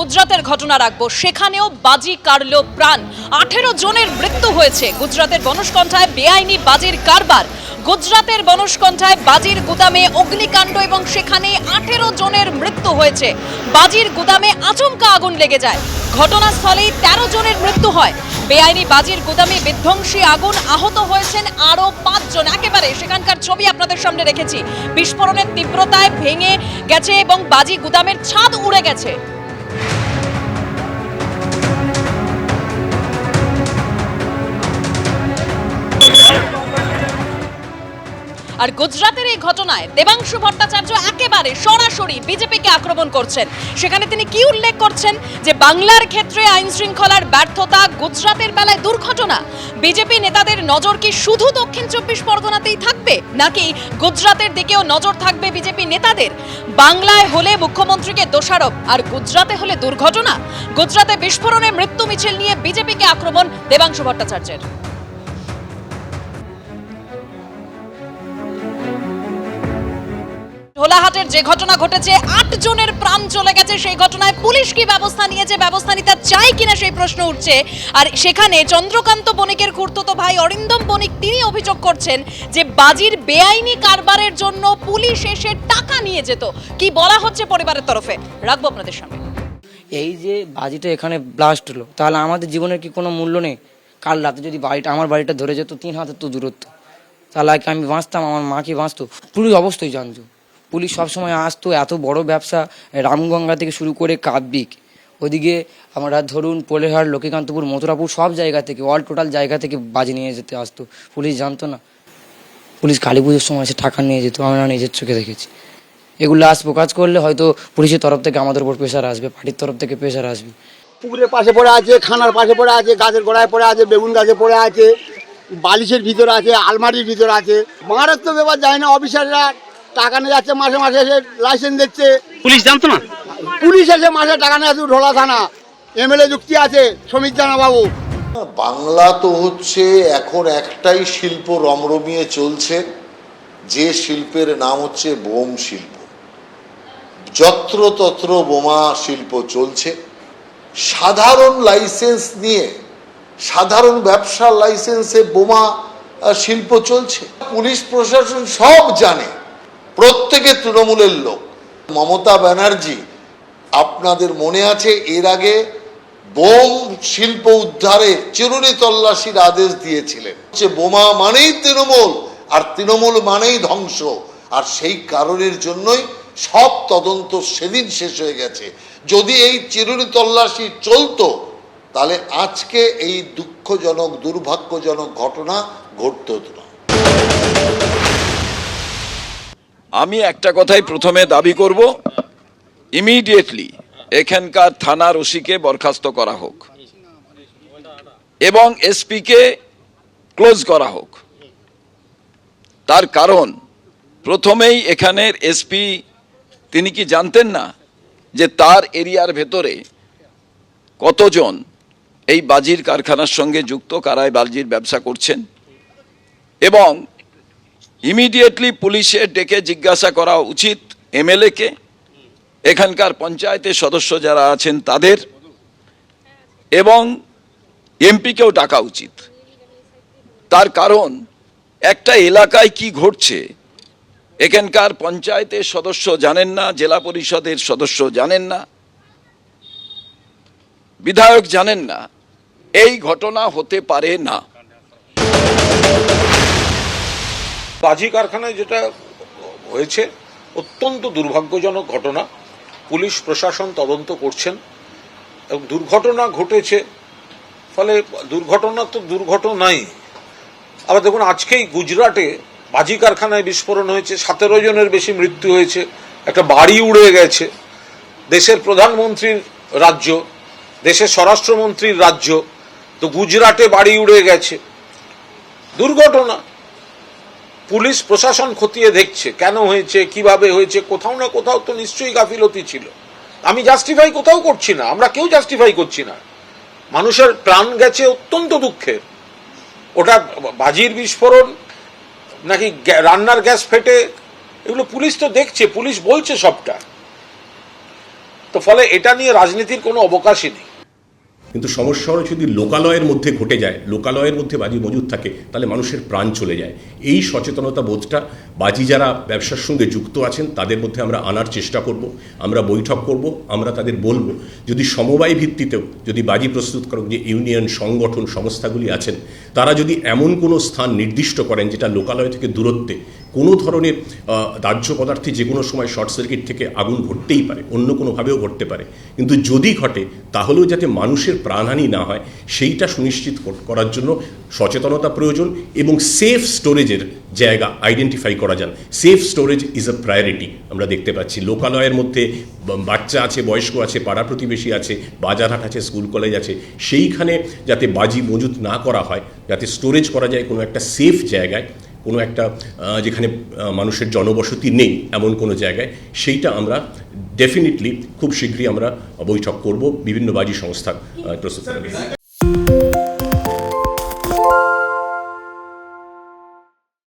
গুজরাতের ঘটনা রাখব। সেখানেও বাজি কাড়ল প্রাণ। আঠেরো জনের মৃত্যু হয়েছে। গুজরাতের বনস্কন্ঠায় বেআইনি বাজির কারবার। গুজরাতের বনস্কন্ঠায় বাজির গুদামে অগ্নিকাণ্ড এবং সেখানে আঠেরো জনের মৃত্যু হয়েছে। বাজির গুদামে আচমকা আগুন লেগে যায়। ঘটনাস্থলেই তেরো জনের মৃত্যু হয়। বেআইনি বাজির গুদামে বিধ্বংসী আগুন আহত হয়েছেন আরও পাঁচজন। একেবারে সেখানকার ছবি আপনাদের সামনে রেখেছি। বিস্ফোরণের তীব্রতায় ভেঙে গেছে এবং বাজি গুদামের ছাদ উড়ে গেছে। আর গুজরাতের এই ঘটনায় দেবাংশু ভট্টাচার্য একেবারে সরাসরি বিজেপিকে আক্রমণ করছেন। সেখানে তিনি কি উল্লেখ করছেন? যে বাংলার ক্ষেত্রে আইন শৃঙ্খলার ব্যর্থতা গুজরাতের বেলায় দুর্ঘটনা, বিজেপি নেতাদের নজর কি শুধু দক্ষিণ চব্বিশ পরগনাতেই থাকবে? নাকি গুজরাতের দিকেও নজর থাকবে বিজেপি নেতাদের? বাংলায় হলে মুখ্যমন্ত্রীকে দোষারোপ, আর গুজরাতে হলে দুর্ঘটনা? গুজরাতে বিস্ফোরণে মৃত্যু মিছিল নিয়ে বিজেপিকে আক্রমণ দেবাংশু ভট্টাচার্যের। যে ঘটনা ঘটেছে, আট জনের প্রাণ চলে গেছে। সেই ঘটনায় পুলিশ কি ব্যবস্থা নিয়েছে? ব্যবস্থা নিতে চায় কিনা সেই প্রশ্ন উঠছে। আর সেখানে চন্দ্রকান্ত বণিকের খুর্তুতো ভাই অরিন্দম বণিক, তিনি অভিযোগ করছেন যে বাজির বেআইনি কারবারের জন্য পুলিশ এসে টাকা নিয়ে যেত। কি বলা হচ্ছে পরিবারের তরফে? রাখব আপনাদের সামনে। এই যে বাজিটা এখানে ব্লাস্ট হলো, তাহলে আমাদের জীবনের কি কোনো মূল্য নেই? কাল রাতে যদি বাড়িটা, আমার বাড়িটা ধরে যেত, তিন হাতের তো দূরত্ব। তাহলে আমি বাঁচতাম? আমার মা কি বাঁচতো? পুলিশ অবশ্যই জানতো। পুলিশ সবসময় আসতো, এত বড় ব্যবসা, রামগঙ্গা থেকে শুরু করে কাব্যিক। ওদিকে আমরা ধরুন পোলেহার, লক্ষ্মীকান্তপুর, মথুরাপুর সব জায়গা থেকে অল টোটাল জায়গা থেকে বাজি নিয়ে যেতে আসতো। পুলিশ জানতো না। পুলিশ কালী পুজোর সময় এসে টাকা নিয়ে যেত, আমরা নিজের চোখে দেখেছি। এগুলো আসব প্রকাশ করলে হয়তো পুলিশের তরফ থেকে আমাদের উপর প্রেশার আসবে পার্টির তরফ থেকে প্রেশার আসবে। পুকুরের পাশে পড়ে আছে, খানার পাশে পড়ে আছে, গাছের গোড়ায় পড়ে আছে, বেগুন গাছে পড়ে আছে, বালিশের ভিতরে আছে, আলমারির ভিতরে আছে। মারাত্মক ব্যাপার যায় না, অফিসাররা টাকা নিয়ে যাচ্ছে মাসে মাসে এসে লাইসেন্স দিচ্ছে। পুলিশ জানতো না? পুলিশ এসে মাসে টাকা নিয়ে আসছে ঢোলা থানা। এমএলএ যুক্তি আছে সমীর জানা বাবু বাংলা তো হচ্ছে এখন একটাই শিল্প রমরমিয়ে চলছে যে শিল্পের নাম হচ্ছে বোম শিল্প। যত্রতত্র বোমা শিল্প চলছে। সাধারণ লাইসেন্স নিয়ে সাধারণ ব্যবসার লাইসেন্সে বোমা শিল্প চলছে। পুলিশ প্রশাসন সব জানে। প্রত্যেকে তৃণমূলের লোক। মমতা ব্যানার্জি, আপনাদের মনে আছে, এর আগে বোম শিল্প উদ্ধারে চিরুনি তল্লাশির আদেশ দিয়েছিলেন। যে বোমা মানেই তৃণমূল, আর তৃণমূল মানেই ধ্বংস। আর সেই কারণের জন্যই সব তদন্ত সেদিন শেষ হয়ে গেছে। যদি এই চিরুনি তল্লাশি চলতো, তাহলে আজকে এই দুঃখজনক, দুর্ভাগ্যজনক ঘটনা ঘটত না। আমি একটা কথাই প্রথমে দাবি করব। ইমিডিয়েটলি এখানকার থানার ওসিকে বরখাস্ত করা হোক এবং এসপিকে ক্লোজ করা হোক। তার কারণ, প্রথমেই এখানের এসপি, তিনি কি জানতেন না যে তার এরিয়ার ভেতরে কতজন এই বাজির কারখানার সঙ্গে যুক্ত কারায় বাজির ব্যবসা করছেন? এবং ইমিডিয়েটলি পুলিশের ডেকে জিজ্ঞাসা করা উচিত এমএলএকে এখানকার পঞ্চায়েতের সদস্য যারা আছেন তাদের। এবং এমপিকেও ডাকা উচিত। তার কারণ, একটা এলাকায় কি ঘটছে, এখানকার পঞ্চায়েতের সদস্য জানেন না, জেলা পরিষদের সদস্য জানেন না, বিধায়ক জানেন না। এই ঘটনা হতে পারে না। বাজি কারখানায় যেটা হয়েছে, অত্যন্ত দুর্ভাগ্যজনক ঘটনা। পুলিশ, প্রশাসন তদন্ত করছেন এবং দুর্ঘটনা ঘটেছে। ফলে দুর্ঘটনা তো দুর্ঘটনাই। আবার দেখুন, আজকেই গুজরাটে বাজি কারখানায় বিস্ফোরণ হয়েছে, সতেরো জনের বেশি মৃত্যু হয়েছে, একটা বাড়ি উড়ে গেছে। দেশের প্রধানমন্ত্রীর রাজ্য, দেশের স্বরাষ্ট্রমন্ত্রীর রাজ্য, তো গুজরাটে বাড়ি উড়ে গেছে। দুর্ঘটনা। পুলিশ প্রশাসন খতিয়ে দেখছে। কেন হয়েছে? কীভাবে হয়েছে? কোথাও না কোথাও তো নিশ্চয়ই গাফিলতি ছিল। আমি জাস্টিফাই কোথাও করছি না। আমরা কেউ জাস্টিফাই করছি না। মানুষের প্রাণ গেছে অত্যন্ত দুঃখের। ওটা বাজির বিস্ফোরণ, নাকি রান্নার গ্যাস ফেটে, এগুলো পুলিশ তো দেখছে। পুলিশ বলছে সবটা। তো ফলে এটা নিয়ে রাজনীতির কোনো অবকাশই নেই। কিন্তু সমস্যা হলো যদি লোকালয়ের মধ্যে ঘটে যায়, লোকালয়ের মধ্যে বাজি মজুদ থাকে, তাহলে মানুষের প্রাণ চলে যায়। এই সচেতনতা বোধটা বাজি যারা ব্যবসার সঙ্গে যুক্ত আছেন, তাদের মধ্যে আমরা আনার চেষ্টা করব, আমরা বৈঠক করব, আমরা তাদের বলব। যদি সমবায় ভিত্তিতেও যদি বাজি প্রস্তুত প্রস্তুতকারক যে ইউনিয়ন, সংগঠন, সংস্থাগুলি আছেন, তারা যদি এমন কোনো স্থান নির্দিষ্ট করেন যেটা লোকালয় থেকে দূরত্বে কোনো ধরনের দাহ্য পদার্থে যে কোনো সময় শর্ট সার্কিট থেকে আগুন ঘটতেই পারে, অন্য কোনোভাবেও ঘটতে পারে। কিন্তু যদি ঘটে, তাহলেও যাতে মানুষের প্রাণহানি না হয়, সেইটা সুনিশ্চিত করার জন্য সচেতনতা প্রয়োজন এবং সেফ স্টোরেজের জায়গা আইডেন্টিফাই করা যান। Safe storage is a priority আমরা দেখতে পাচ্ছি লোকালয়ের মধ্যে বাচ্চা আছে বয়স্ক আছে পাড়া প্রতিবেশী আছে বাজারহাট আছে স্কুল কলেজ আছে সেইখানে যাতে বাজি মজুত না করা হয় যাতে স্টোরেজ করা যায় কোনো একটা সেফ জায়গায় কোনো একটা যেখানে মানুষের জনবসতি নেই এমন কোনো জায়গায় সেইটা আমরা ডেফিনেটলি খুব শীঘ্রই আমরা বৈঠক করব বিভিন্ন বাজি সংস্থা আহ, প্রস্তুত